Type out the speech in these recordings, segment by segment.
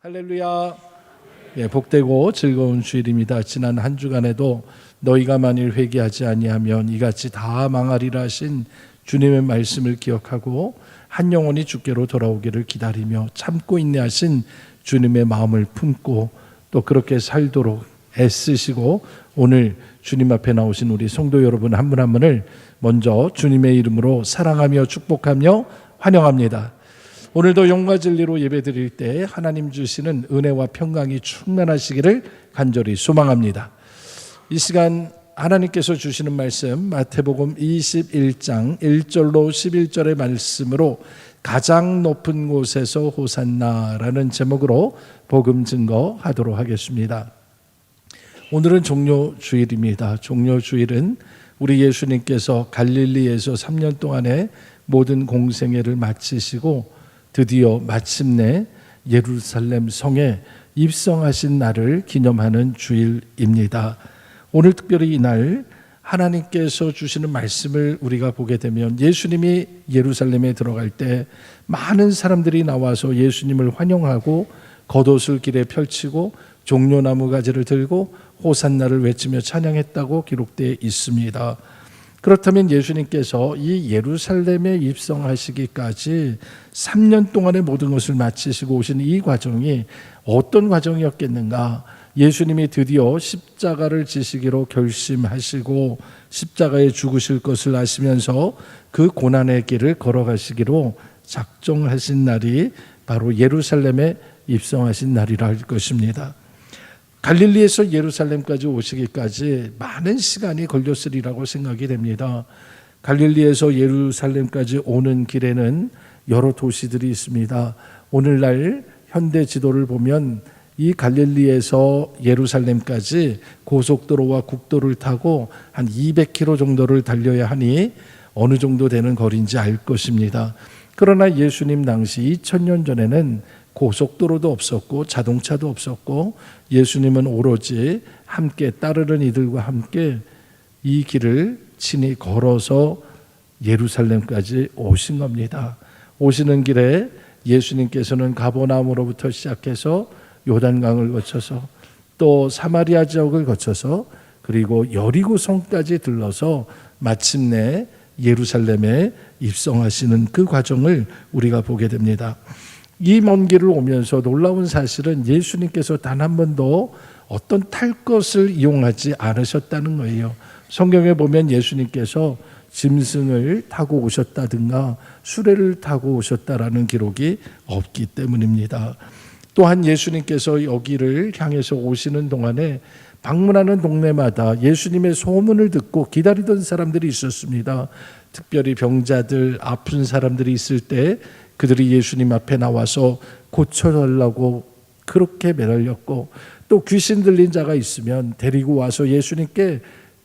할렐루야. 예, 복되고 즐거운 주일입니다. 지난 한 주간에도 너희가 만일 회개하지 아니하면 이같이 다 망하리라 하신 주님의 말씀을 기억하고 한 영혼이 주께로 돌아오기를 기다리며 참고 인내하신 주님의 마음을 품고 또 그렇게 살도록 애쓰시고 오늘 주님 앞에 나오신 우리 성도 여러분 한 분한 분을 먼저 주님의 이름으로 사랑하며 축복하며 환영합니다. 오늘도 영과 진리로 예배드릴 때 하나님 주시는 은혜와 평강이 충만하시기를 간절히 소망합니다. 이 시간 하나님께서 주시는 말씀 마태복음 21장 1절로 11절의 말씀으로 가장 높은 곳에서 호산나라는 제목으로 복음 증거하도록 하겠습니다. 오늘은 종료 주일입니다. 종료 주일은 우리 예수님께서 갈릴리에서 3년 동안의 모든 공생애를 마치시고 드디어 마침내 예루살렘 성에 입성하신 날을 기념하는 주일입니다. 오늘 특별히 이날 하나님께서 주시는 말씀을 우리가 보게 되면 예수님이 예루살렘에 들어갈 때 많은 사람들이 나와서 예수님을 환영하고 겉옷을 길에 펼치고 종려나무 가지를 들고 호산나를 외치며 찬양했다고 기록되어 있습니다. 그렇다면 예수님께서 이 예루살렘에 입성하시기까지 3년 동안의 모든 것을 마치시고 오신 이 과정이 어떤 과정이었겠는가? 예수님이 드디어 십자가를 지시기로 결심하시고 십자가에 죽으실 것을 아시면서 그 고난의 길을 걸어가시기로 작정하신 날이 바로 예루살렘에 입성하신 날이라 할 것입니다. 갈릴리에서 예루살렘까지 오시기까지 많은 시간이 걸렸으리라고 생각이 됩니다. 갈릴리에서 예루살렘까지 오는 길에는 여러 도시들이 있습니다. 오늘날 현대 지도를 보면 이 갈릴리에서 예루살렘까지 고속도로와 국도를 타고 한 200km 정도를 달려야 하니 어느 정도 되는 거리인지 알 것입니다. 그러나 예수님 당시 2000년 전에는 고속도로도 없었고 자동차도 없었고 예수님은 오로지 함께 따르는 이들과 함께 이 길을 친히 걸어서 예루살렘까지 오신 겁니다. 오시는 길에 예수님께서는 가보나움으로부터 시작해서 요단강을 거쳐서 또 사마리아 지역을 거쳐서 그리고 여리고 성까지 들러서 마침내 예루살렘에 입성하시는 그 과정을 우리가 보게 됩니다. 이 먼 길을 오면서 놀라운 사실은 예수님께서 단 한 번도 어떤 탈 것을 이용하지 않으셨다는 거예요. 성경에 보면 예수님께서 짐승을 타고 오셨다든가 수레를 타고 오셨다라는 기록이 없기 때문입니다. 또한 예수님께서 여기를 향해서 오시는 동안에 방문하는 동네마다 예수님의 소문을 듣고 기다리던 사람들이 있었습니다. 특별히 병자들, 아픈 사람들이 있을 때 그들이 예수님 앞에 나와서 고쳐달라고 그렇게 매달렸고 또 귀신 들린 자가 있으면 데리고 와서 예수님께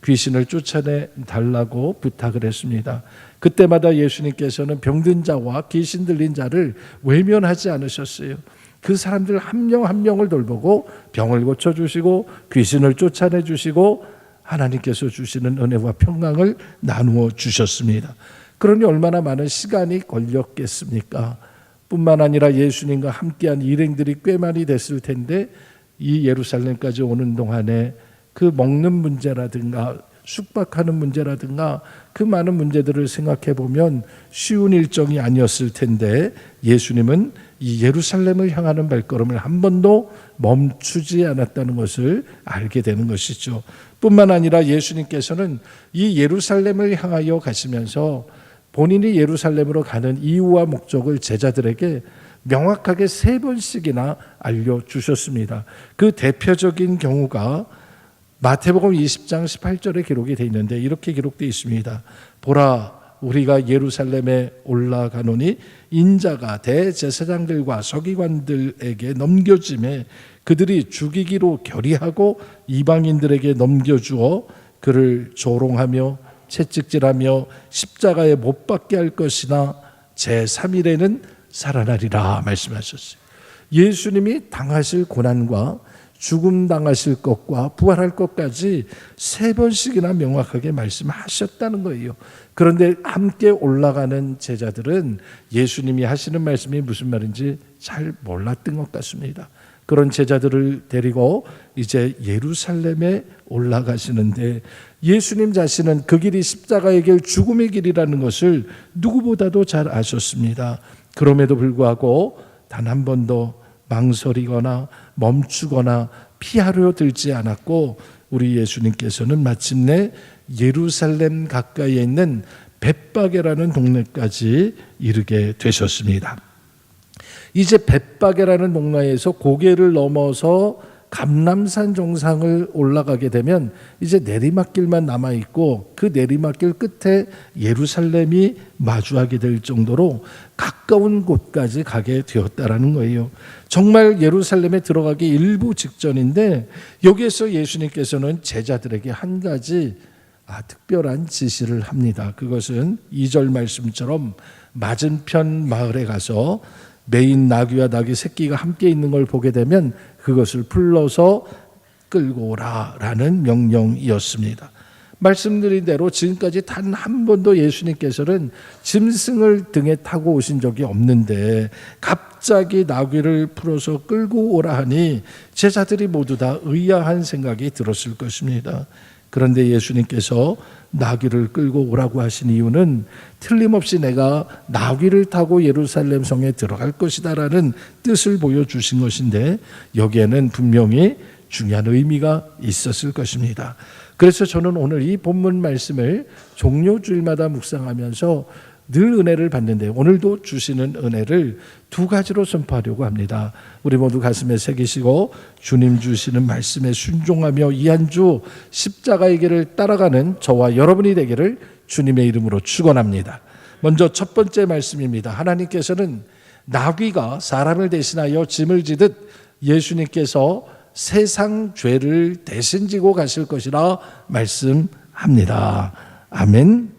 귀신을 쫓아내 달라고 부탁을 했습니다. 그때마다 예수님께서는 병든 자와 귀신 들린 자를 외면하지 않으셨어요. 그 사람들 한 명 한 명을 돌보고 병을 고쳐 주시고 귀신을 쫓아내 주시고 하나님께서 주시는 은혜와 평강을 나누어 주셨습니다. 그러니 얼마나 많은 시간이 걸렸겠습니까? 뿐만 아니라 예수님과 함께한 일행들이 꽤 많이 됐을 텐데 이 예루살렘까지 오는 동안에 그 먹는 문제라든가 숙박하는 문제라든가 그 많은 문제들을 생각해 보면 쉬운 일정이 아니었을 텐데 예수님은 이 예루살렘을 향하는 발걸음을 한 번도 멈추지 않았다는 것을 알게 되는 것이죠. 뿐만 아니라 예수님께서는 이 예루살렘을 향하여 가시면서 본인이 예루살렘으로 가는 이유와 목적을 제자들에게 명확하게 세 번씩이나 알려주셨습니다. 그 대표적인 경우가 마태복음 20장 18절에 기록이 되어 있는데 이렇게 기록되어 있습니다. 보라 우리가 예루살렘에 올라가노니 인자가 대제사장들과 서기관들에게 넘겨짐에 그들이 죽이기로 결의하고 이방인들에게 넘겨주어 그를 조롱하며 채찍질하며 십자가에 못 박게 할 것이나 제3일에는 살아나리라 말씀하셨어요. 예수님이 당하실 고난과 죽음 당하실 것과 부활할 것까지 세 번씩이나 명확하게 말씀하셨다는 거예요. 그런데 함께 올라가는 제자들은 예수님이 하시는 말씀이 무슨 말인지 잘 몰랐던 것 같습니다. 그런 제자들을 데리고 이제 예루살렘에 올라가시는데 예수님 자신은 그 길이 십자가의 길, 죽음의 길이라는 것을 누구보다도 잘 아셨습니다. 그럼에도 불구하고 단 한 번도 망설이거나 멈추거나 피하려 들지 않았고 우리 예수님께서는 마침내 예루살렘 가까이에 있는 벳바게라는 동네까지 이르게 되셨습니다. 이제 벳바게라는 동네에서 고개를 넘어서 감남산 정상을 올라가게 되면 이제 내리막길만 남아 있고 그 내리막길 끝에 예루살렘이 마주하게 될 정도로 가까운 곳까지 가게 되었다라는 거예요. 정말 예루살렘에 들어가기 일부 직전인데 여기에서 예수님께서는 제자들에게 한 가지 아, 특별한 지시를 합니다. 그것은 2절 말씀처럼 맞은편 마을에 가서 메인 나귀와 나귀 새끼가 함께 있는 걸 보게 되면 그것을 불러서 끌고 오라라는 명령이었습니다. 말씀드린 대로 지금까지 단 한 번도 예수님께서는 짐승을 등에 타고 오신 적이 없는데 갑자기 나귀를 풀어서 끌고 오라 하니 제자들이 모두 다 의아한 생각이 들었을 것입니다. 그런데 예수님께서 나귀를 끌고 오라고 하신 이유는 틀림없이 내가 나귀를 타고 예루살렘 성에 들어갈 것이다라는 뜻을 보여주신 것인데 여기에는 분명히 중요한 의미가 있었을 것입니다. 그래서 저는 오늘 이 본문 말씀을 종료주일마다 묵상하면서 늘 은혜를 받는데 오늘도 주시는 은혜를 두 가지로 선포하려고 합니다. 우리 모두 가슴에 새기시고 주님 주시는 말씀에 순종하며 이 한 주 십자가의 길을 따라가는 저와 여러분이 되기를 주님의 이름으로 축원합니다. 먼저 첫 번째 말씀입니다. 하나님께서는 나귀가 사람을 대신하여 짐을 지듯 예수님께서 세상 죄를 대신 지고 가실 것이라 말씀합니다. 아멘.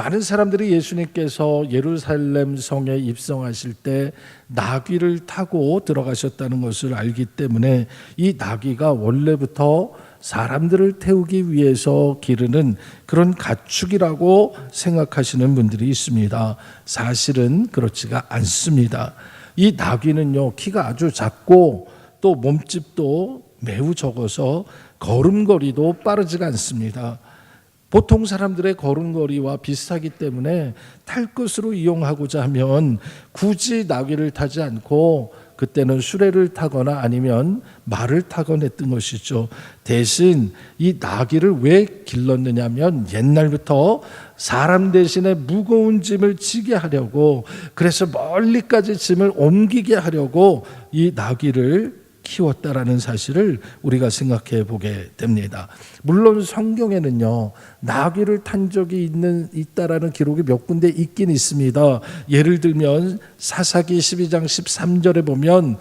많은 사람들이 예수님께서 예루살렘 성에 입성하실 때 나귀를 타고 들어가셨다는 것을 알기 때문에 이 나귀가 원래부터 사람들을 태우기 위해서 기르는 그런 가축이라고 생각하시는 분들이 있습니다. 사실은 그렇지가 않습니다. 이 나귀는요, 키가 아주 작고 또 몸집도 매우 적어서 걸음걸이도 빠르지가 않습니다. 보통 사람들의 걸음걸이와 비슷하기 때문에 탈 것으로 이용하고자 하면 굳이 나귀를 타지 않고 그때는 수레를 타거나 아니면 말을 타거나 했던 것이죠. 대신 이 나귀를 왜 길렀느냐면 옛날부터 사람 대신에 무거운 짐을 지게 하려고 그래서 멀리까지 짐을 옮기게 하려고 이 나귀를 키웠다라는 사실을 우리가 생각해 보게 됩니다. 물론 성경에는요 나귀를 탄 적이 있는 있다라는 기록이 몇 군데 있긴 있습니다. 예를 들면 사사기 12장 13절에 보면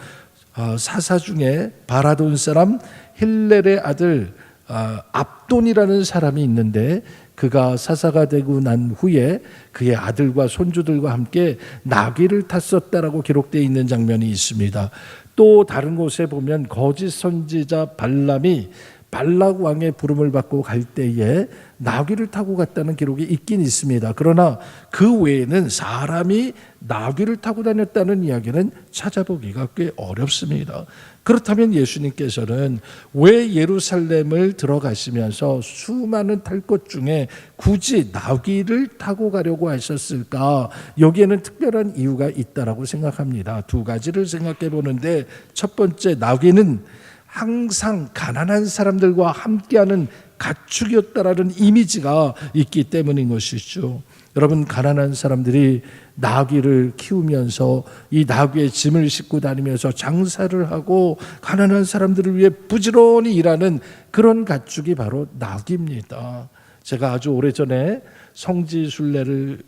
어, 사사 중에 바라돈 사람 힐렐의 아들 어, 압돈이라는 사람이 있는데 그가 사사가 되고 난 후에 그의 아들과 손주들과 함께 나귀를 탔었다라고 기록되어 있는 장면이 있습니다. 또 다른 곳에 보면 거짓 선지자 발람이 발락 왕의 부름을 받고 갈 때에 나귀를 타고 갔다는 기록이 있긴 있습니다. 그러나 그 외에는 사람이 나귀를 타고 다녔다는 이야기는 찾아보기가 꽤 어렵습니다. 그렇다면 예수님께서는 왜 예루살렘을 들어가시면서 수많은 탈 것 중에 굳이 나귀를 타고 가려고 하셨을까? 여기에는 특별한 이유가 있다라고 생각합니다. 두 가지를 생각해 보는데 첫 번째 나귀는 항상 가난한 사람들과 함께하는 가축이었다라는 이미지가 있기 때문인 것이죠. 여러분 가난한 사람들이 나귀를 키우면서 이 나귀의 짐을 싣고 다니면서 장사를 하고 가난한 사람들을 위해 부지런히 일하는 그런 가축이 바로 나귀입니다. 제가 아주 오래전에 성지 순례를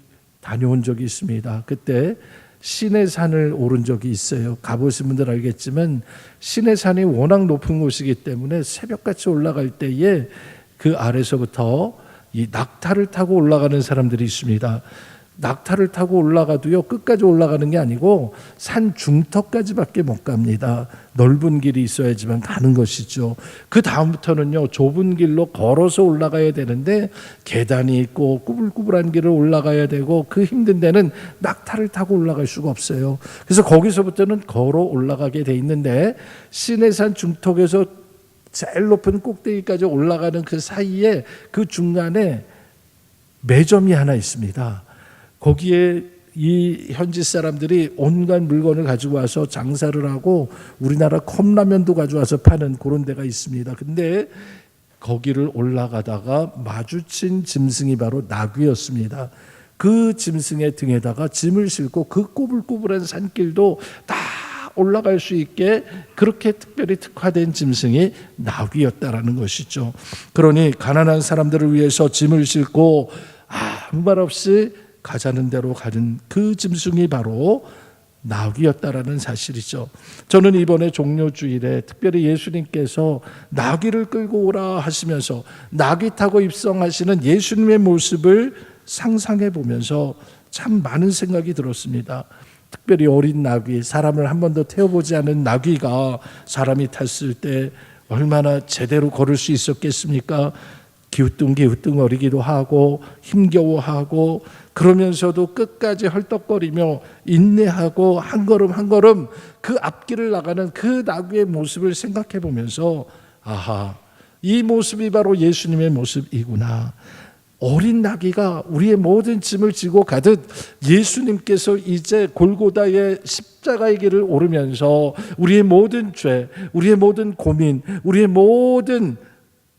다녀온 적이 있습니다. 그때 신의 산을 오른 적이 있어요. 가보신 분들 알겠지만 신의 산이 워낙 높은 곳이기 때문에 새벽같이 올라갈 때에 그 아래서부터 이 낙타를 타고 올라가는 사람들이 있습니다. 낙타를 타고 올라가도요 끝까지 올라가는 게 아니고 산 중턱까지밖에 못 갑니다. 넓은 길이 있어야지만 가는 것이죠. 그 다음부터는요 좁은 길로 걸어서 올라가야 되는데 계단이 있고 꾸불꾸불한 길을 올라가야 되고 그 힘든 데는 낙타를 타고 올라갈 수가 없어요. 그래서 거기서부터는 걸어 올라가게 돼 있는데 시내산 중턱에서 제일 높은 꼭대기까지 올라가는 그 사이에 그 중간에 매점이 하나 있습니다. 거기에 이 현지 사람들이 온갖 물건을 가지고 와서 장사를 하고 우리나라 컵라면도 가져와서 파는 그런 데가 있습니다. 근데 거기를 올라가다가 마주친 짐승이 바로 나귀였습니다. 그 짐승의 등에다가 짐을 싣고 그 꼬불꼬불한 산길도 다 올라갈 수 있게 그렇게 특별히 특화된 짐승이 나귀였다라는 것이죠. 그러니 가난한 사람들을 위해서 짐을 싣고 아무 말 없이 가자는 대로 가는 그 짐승이 바로 나귀였다라는 사실이죠. 저는 이번에 종료 주일에 특별히 예수님께서 나귀를 끌고 오라 하시면서 나귀 타고 입성하시는 예수님의 모습을 상상해 보면서 참 많은 생각이 들었습니다. 특별히 어린 나귀, 사람을 한 번도 태워보지 않은 나귀가 사람이 탔을 때 얼마나 제대로 걸을 수 있었겠습니까? 기우뚱기우뚱거리기도 하고 힘겨워하고 그러면서도 끝까지 헐떡거리며 인내하고 한 걸음 한 걸음 그 앞길을 나가는 그 나귀의 모습을 생각해 보면서 아하 이 모습이 바로 예수님의 모습이구나. 어린 나귀가 우리의 모든 짐을 지고 가듯 예수님께서 이제 골고다의 십자가의 길을 오르면서 우리의 모든 죄, 우리의 모든 고민, 우리의 모든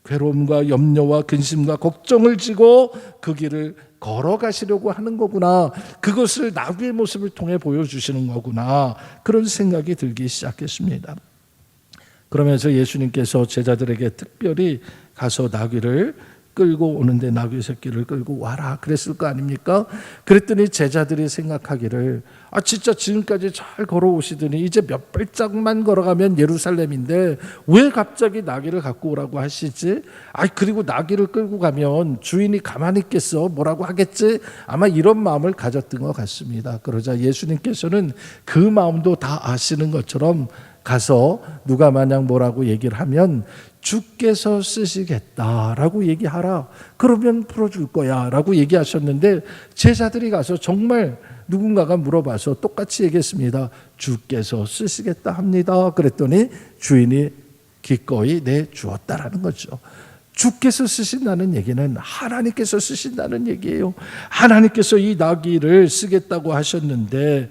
괴로움과 염려와 근심과 걱정을 지고 그 길을 걸어가시려고 하는 거구나. 그것을 나귀의 모습을 통해 보여주시는 거구나. 그런 생각이 들기 시작했습니다. 그러면서 예수님께서 제자들에게 특별히 가서 나귀를 끌고 오는데 나귀 새끼를 끌고 와라 그랬을 거 아닙니까? 그랬더니 제자들이 생각하기를 아 진짜 지금까지 잘 걸어오시더니 이제 몇 발짝만 걸어가면 예루살렘인데 왜 갑자기 나귀를 갖고 오라고 하시지? 아 그리고 나귀를 끌고 가면 주인이 가만히 있겠어 뭐라고 하겠지? 아마 이런 마음을 가졌던 것 같습니다. 그러자 예수님께서는 그 마음도 다 아시는 것처럼 가서 누가 만약 뭐라고 얘기를 하면 주께서 쓰시겠다라고 얘기하라. 그러면 풀어줄 거야. 라고 얘기하셨는데 제자들이 가서 정말 누군가가 물어봐서 똑같이 얘기했습니다. 주께서 쓰시겠다 합니다. 그랬더니 주인이 기꺼이 내 주었다라는 거죠. 주께서 쓰신다는 얘기는 하나님께서 쓰신다는 얘기예요. 하나님께서 이 나귀를 쓰겠다고 하셨는데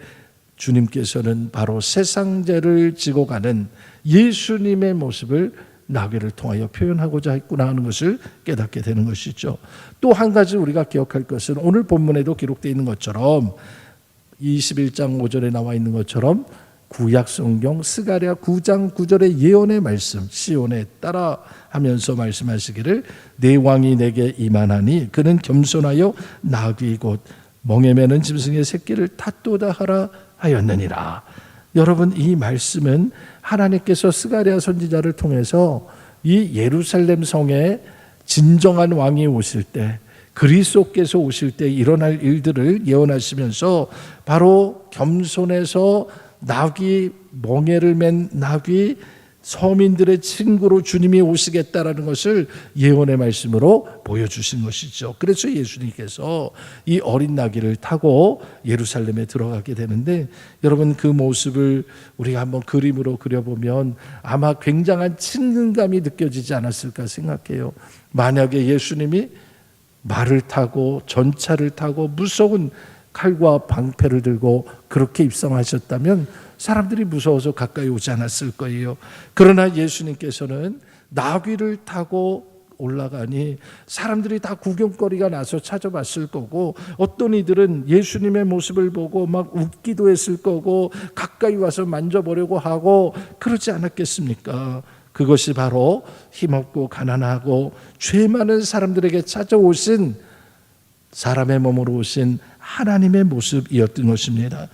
주님께서는 바로 세상죄를 지고 가는 예수님의 모습을 나귀를 통하여 표현하고자 했구나 하는 것을 깨닫게 되는 것이죠. 또 한 가지 우리가 기억할 것은 오늘 본문에도 기록되어 있는 것처럼 21장 5절에 나와 있는 것처럼 구약 성경 스가랴 9장 9절의 예언의 말씀 시온에 따라 하면서 말씀하시기를 내 왕이 내게 이만하니 그는 겸손하여 나귀 곧 멍에 매는 짐승의 새끼를 탓도다 하라 하였느니라. 여러분 이 말씀은 하나님께서 스가랴 선지자를 통해서 이 예루살렘 성에 진정한 왕이 오실 때 그리스도께서 오실 때 일어날 일들을 예언하시면서 바로 겸손해서 나귀 멍에를 맨 나귀 서민들의 친구로 주님이 오시겠다라는 것을 예언의 말씀으로 보여주신 것이죠. 그래서 예수님께서 이 어린 나귀를 타고 예루살렘에 들어가게 되는데 여러분 그 모습을 우리가 한번 그림으로 그려보면 아마 굉장한 친근감이 느껴지지 않았을까 생각해요. 만약에 예수님이 말을 타고 전차를 타고 무서운 칼과 방패를 들고 그렇게 입성하셨다면 사람들이 무서워서 가까이 오지 않았을 거예요. 그러나 예수님께서는 나귀를 타고 올라가니 사람들이 다 구경거리가 나서 찾아봤을 거고 어떤 이들은 예수님의 모습을 보고 막 웃기도 했을 거고 가까이 와서 만져보려고 하고 그러지 않았겠습니까? 그것이 바로 힘없고 가난하고 죄 많은 사람들에게 찾아오신 사람의 몸으로 오신 하나님의 모습이었던 것입니다.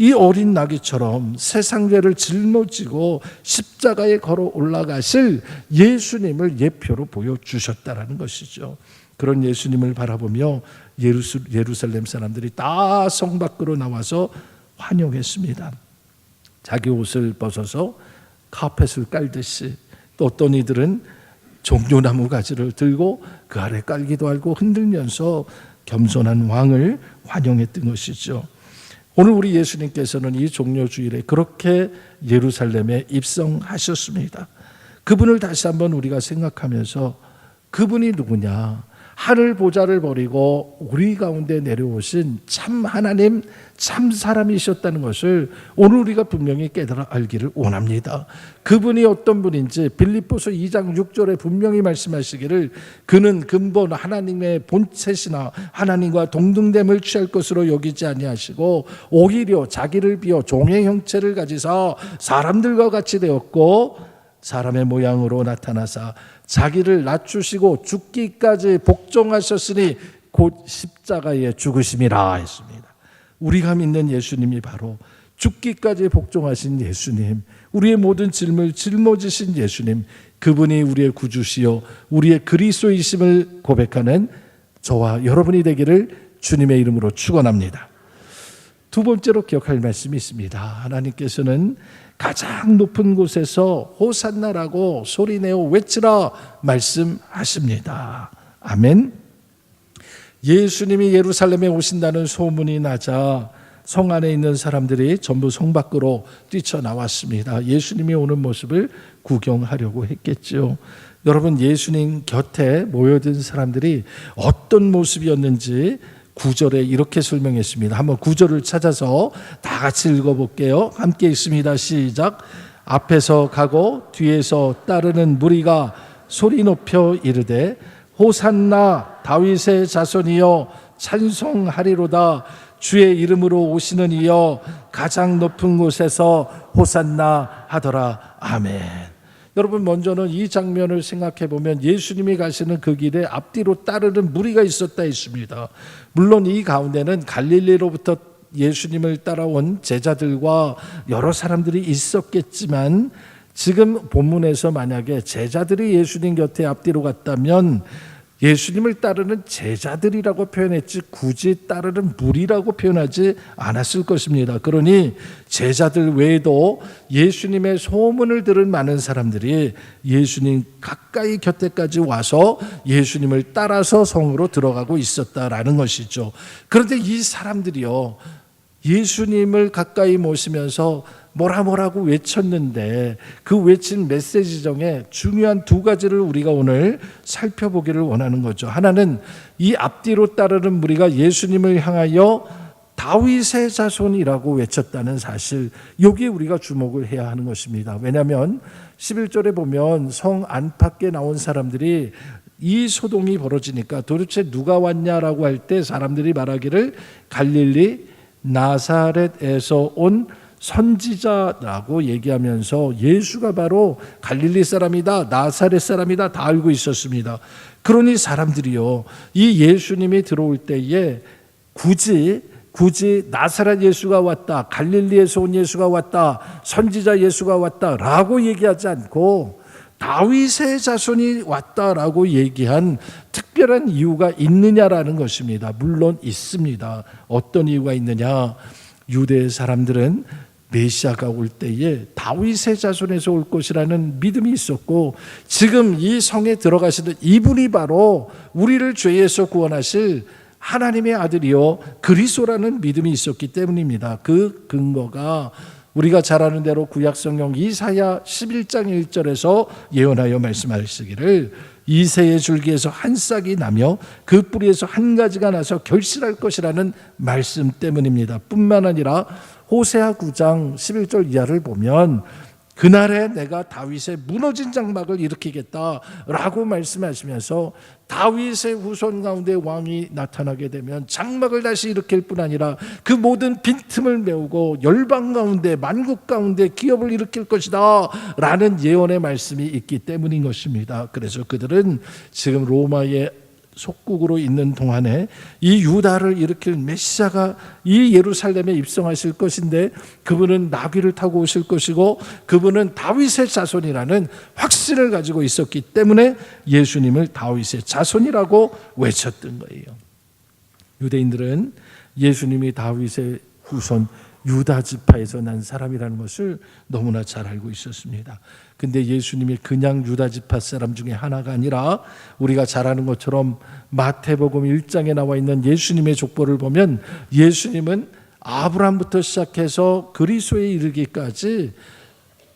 이 어린 나귀처럼 세상 죄를 짊어지고 십자가에 걸어 올라가실 예수님을 예표로 보여주셨다라는 것이죠. 그런 예수님을 바라보며 예루살렘 사람들이 다 성 밖으로 나와서 환영했습니다. 자기 옷을 벗어서 카펫을 깔듯이 또 어떤 이들은 종려나무 가지를 들고 그 아래 깔기도 하고 흔들면서 겸손한 왕을 환영했던 것이죠. 오늘 우리 예수님께서는 이 종려주일에 그렇게 예루살렘에 입성하셨습니다. 그분을 다시 한번 우리가 생각하면서 그분이 누구냐? 하늘 보좌를 버리고 우리 가운데 내려오신 참 하나님, 참 사람이셨다는 것을 오늘 우리가 분명히 깨달아 알기를 원합니다. 그분이 어떤 분인지 빌립보서 2장 6절에 분명히 말씀하시기를 그는 근본 하나님의 본체시나 하나님과 동등됨을 취할 것으로 여기지 아니하시고 오히려 자기를 비어 종의 형체를 가지사 사람들과 같이 되었고 사람의 모양으로 나타나사 자기를 낮추시고 죽기까지 복종하셨으니 곧 십자가에 죽으심이라 했습니다. 우리가 믿는 예수님이 바로 죽기까지 복종하신 예수님, 우리의 모든 짐을 짊어지신 예수님, 그분이 우리의 구주시요 우리의 그리스도이심을 고백하는 저와 여러분이 되기를 주님의 이름으로 축원합니다. 두 번째로 기억할 말씀이 있습니다. 하나님께서는 가장 높은 곳에서 호산나라고 소리내어 외치라 말씀하십니다. 아멘. 예수님이 예루살렘에 오신다는 소문이 나자 성 안에 있는 사람들이 전부 성 밖으로 뛰쳐나왔습니다. 예수님이 오는 모습을 구경하려고 했겠죠. 여러분 예수님 곁에 모여든 사람들이 어떤 모습이었는지 구절에 이렇게 설명했습니다. 한번 구절을 찾아서 다 같이 읽어볼게요. 함께 읽습니다. 시작. 앞에서 가고 뒤에서 따르는 무리가 소리 높여 이르되 호산나 다윗의 자손이여 찬송하리로다 주의 이름으로 오시는 이여 가장 높은 곳에서 호산나 하더라 아멘. 여러분 먼저는 이 장면을 생각해 보면 예수님이 가시는 그 길에 앞뒤로 따르는 무리가 있었다 했습니다. 물론 이 가운데는 갈릴리로부터 예수님을 따라온 제자들과 여러 사람들이 있었겠지만 지금 본문에서 만약에 제자들이 예수님 곁에 앞뒤로 갔다면 예수님을 따르는 제자들이라고 표현했지 굳이 따르는 무리라고 표현하지 않았을 것입니다. 그러니 제자들 외에도 예수님의 소문을 들은 많은 사람들이 예수님 가까이 곁에까지 와서 예수님을 따라서 성으로 들어가고 있었다라는 것이죠. 그런데 이 사람들이요. 예수님을 가까이 모시면서 뭐라 뭐라고 외쳤는데 그 외친 메시지 중에 중요한 두 가지를 우리가 오늘 살펴보기를 원하는 거죠. 하나는 이 앞뒤로 따르는 무리가 예수님을 향하여 다윗의 자손이라고 외쳤다는 사실 여기에 우리가 주목을 해야 하는 것입니다. 왜냐하면 11절에 보면 성 안팎에 나온 사람들이 이 소동이 벌어지니까 도대체 누가 왔냐라고 할 때 사람들이 말하기를 갈릴리 나사렛에서 온 선지자라고 얘기하면서 예수가 바로 갈릴리 사람이다, 나사렛 사람이다 다 알고 있었습니다. 그러니 사람들이요, 이 예수님이 들어올 때에 굳이 굳이 나사렛 예수가 왔다, 갈릴리에서 온 예수가 왔다, 선지자 예수가 왔다라고 얘기하지 않고 다윗의 자손이 왔다라고 얘기한 특별한 이유가 있느냐라는 것입니다. 물론 있습니다. 어떤 이유가 있느냐? 유대 사람들은 메시아가 올 때에 다윗의 자손에서 올 것이라는 믿음이 있었고 지금 이 성에 들어가시는 이분이 바로 우리를 죄에서 구원하실 하나님의 아들이요 그리스도라는 믿음이 있었기 때문입니다. 그 근거가 우리가 잘 아는 대로 구약 성경 이사야 11장 1절에서 예언하여 말씀하시기를 이새의 줄기에서 한 싹이 나며 그 뿌리에서 한 가지가 나서 결실할 것이라는 말씀 때문입니다. 뿐만 아니라 호세아 9장 11절 이하를 보면 그날에 내가 다윗의 무너진 장막을 일으키겠다라고 말씀하시면서 다윗의 후손 가운데 왕이 나타나게 되면 장막을 다시 일으킬 뿐 아니라 그 모든 빈틈을 메우고 열방 가운데 만국 가운데 기업을 일으킬 것이다라는 예언의 말씀이 있기 때문인 것입니다. 그래서 그들은 지금 로마의 속국으로 있는 동안에 이 유다를 일으킬 메시아가 이 예루살렘에 입성하실 것인데 그분은 나귀를 타고 오실 것이고 그분은 다윗의 자손이라는 확신을 가지고 있었기 때문에 예수님을 다윗의 자손이라고 외쳤던 거예요. 유대인들은 예수님이 다윗의 후손 유다 지파에서 난 사람이라는 것을 너무나 잘 알고 있었습니다. 근데 예수님이 그냥 유다 지파 사람 중에 하나가 아니라 우리가 잘 아는 것처럼 마태복음 1장에 나와 있는 예수님의 족보를 보면 예수님은 아브라함부터 시작해서 그리스도에 이르기까지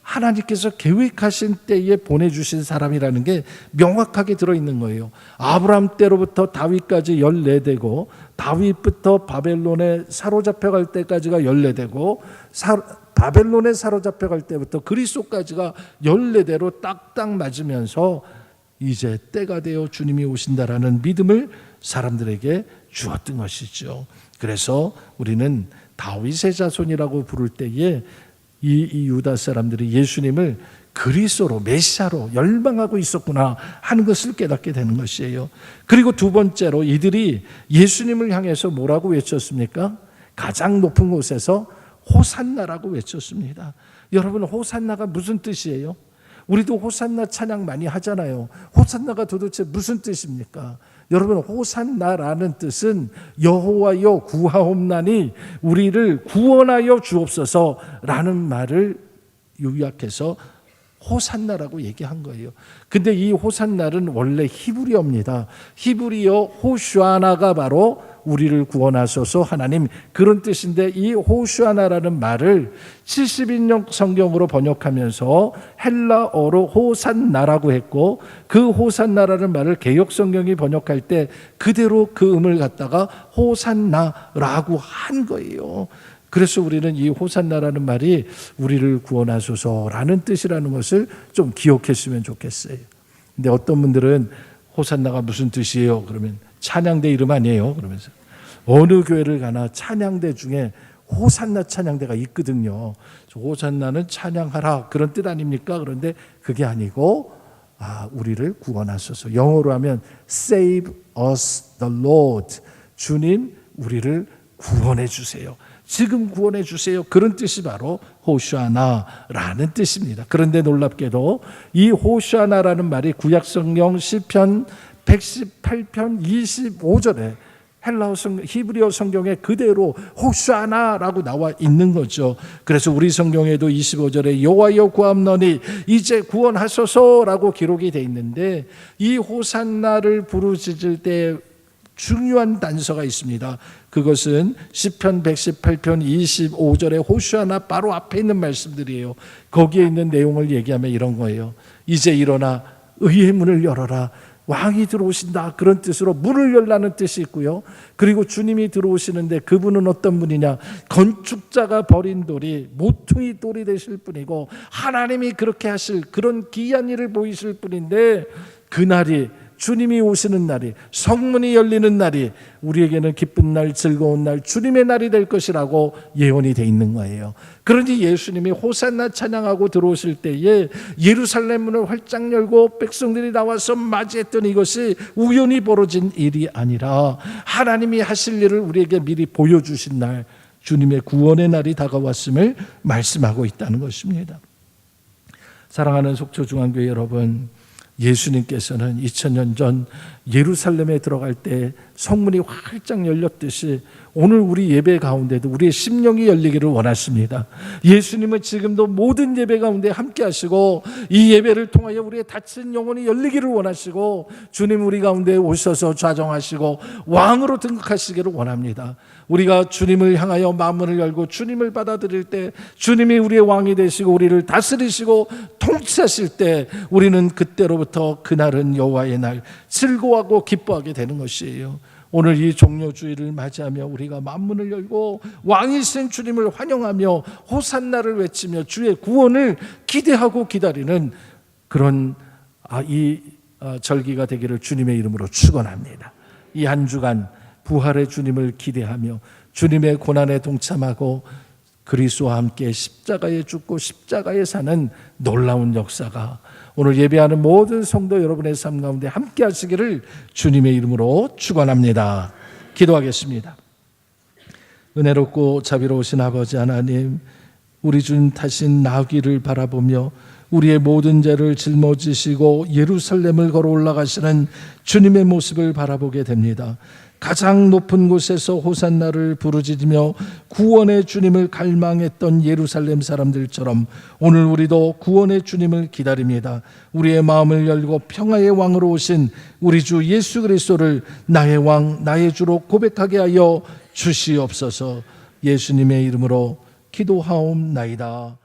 하나님께서 계획하신 때에 보내주신 사람이라는 게 명확하게 들어있는 거예요. 아브라함 때로부터 다윗까지 14대고 다윗부터 바벨론에 사로잡혀 갈 때까지가 14대고 사, 바벨론에 사로잡혀 갈 때부터 그리스도까지가 14대로 딱딱 맞으면서 이제 때가 되어 주님이 오신다라는 믿음을 사람들에게 주었던 것이죠. 그래서 우리는 다윗의 자손이라고 부를 때에 이, 이 유다 사람들이 예수님을 그리스도로 메시아로 열망하고 있었구나 하는 것을 깨닫게 되는 것이에요. 그리고 두 번째로 이들이 예수님을 향해서 뭐라고 외쳤습니까? 가장 높은 곳에서 호산나라고 외쳤습니다. 여러분 호산나가 무슨 뜻이에요? 우리도 호산나 찬양 많이 하잖아요. 호산나가 도대체 무슨 뜻입니까? 여러분 호산나라는 뜻은 여호와여 구하옵나니 우리를 구원하여 주옵소서라는 말을 요약해서 호산나라고 얘기한 거예요. 근데 이 호산나는 원래 히브리어입니다. 히브리어 호슈아나가 바로 우리를 구원하소서 하나님 그런 뜻인데 이 호슈아나라는 말을 70인용 성경으로 번역하면서 헬라어로 호산나라고 했고 그 호산나라는 말을 개역 성경이 번역할 때 그대로 그 음을 갖다가 호산나라고 한 거예요. 그래서 우리는 이 호산나라는 말이 우리를 구원하소서라는 뜻이라는 것을 좀 기억했으면 좋겠어요. 근데 어떤 분들은 호산나가 무슨 뜻이에요? 그러면 찬양대 이름 아니에요? 그러면서 어느 교회를 가나 찬양대 중에 호산나 찬양대가 있거든요. 호산나는 찬양하라 그런 뜻 아닙니까? 그런데 그게 아니고 아, 우리를 구원하소서. 영어로 하면 save us the Lord. 주님 우리를 구원해 주세요. 지금 구원해 주세요. 그런 뜻이 바로 호슈아나라는 뜻입니다. 그런데 놀랍게도 이 호슈아나라는 말이 구약 성경 시편 118편 25절에 헬라어 성 히브리어 성경에 그대로 호슈아나라고 나와 있는 거죠. 그래서 우리 성경에도 25절에 여호와여 구함너니 이제 구원하소서라고 기록이 돼 있는데 이 호산나를 부르짖을 때 중요한 단서가 있습니다. 그것은 시편 118편 25절에 호슈아나 바로 앞에 있는 말씀들이에요. 거기에 있는 내용을 얘기하면 이런 거예요. 이제 일어나 의의 문을 열어라. 왕이 들어오신다 그런 뜻으로 문을 열라는 뜻이 있고요. 그리고 주님이 들어오시는데 그분은 어떤 분이냐? 건축자가 버린 돌이 모퉁이 돌이 되실 분이고 하나님이 그렇게 하실 그런 기이한 일을 보이실 분인데 그날이 주님이 오시는 날이 성문이 열리는 날이 우리에게는 기쁜 날 즐거운 날 주님의 날이 될 것이라고 예언이 돼 있는 거예요. 그러니 예수님이 호산나 찬양하고 들어오실 때에 예루살렘 문을 활짝 열고 백성들이 나와서 맞이했던 이것이 우연히 벌어진 일이 아니라 하나님이 하실 일을 우리에게 미리 보여주신 날 주님의 구원의 날이 다가왔음을 말씀하고 있다는 것입니다. 사랑하는 속초중앙교회 여러분 예수님께서는 2000년 전 예루살렘에 들어갈 때 성문이 활짝 열렸듯이 오늘 우리 예배 가운데도 우리의 심령이 열리기를 원하십니다. 예수님은 지금도 모든 예배 가운데 함께 하시고 이 예배를 통하여 우리의 다친 영혼이 열리기를 원하시고 주님 우리 가운데 오셔서 좌정하시고 왕으로 등극하시기를 원합니다. 우리가 주님을 향하여 마음을 열고 주님을 받아들일 때 주님이 우리의 왕이 되시고 우리를 다스리시고 통치하실 때 우리는 그때로부터 그날은 여호와의 날 즐거워하고 기뻐하게 되는 것이에요. 오늘 이 종료주의를 맞이하며 우리가 만문을 열고 왕이신 주님을 환영하며 호산나를 외치며 주의 구원을 기대하고 기다리는 그런 아, 이 아, 절기가 되기를 주님의 이름으로 축원합니다. 이 한 주간 부활의 주님을 기대하며 주님의 고난에 동참하고 그리스도와 함께 십자가에 죽고 십자가에 사는 놀라운 역사가 오늘 예배하는 모든 성도 여러분의 삶 가운데 함께 하시기를 주님의 이름으로 축원합니다. 기도하겠습니다. 은혜롭고 자비로우신 아버지 하나님, 우리 주님 타신 나귀를 바라보며 우리의 모든 죄를 짊어지시고 예루살렘을 걸어 올라가시는 주님의 모습을 바라보게 됩니다. 가장 높은 곳에서 호산나를 부르짖으며 구원의 주님을 갈망했던 예루살렘 사람들처럼 오늘 우리도 구원의 주님을 기다립니다. 우리의 마음을 열고 평화의 왕으로 오신 우리 주 예수 그리스도를 나의 왕, 나의 주로 고백하게 하여 주시옵소서. 예수님의 이름으로 기도하옵나이다.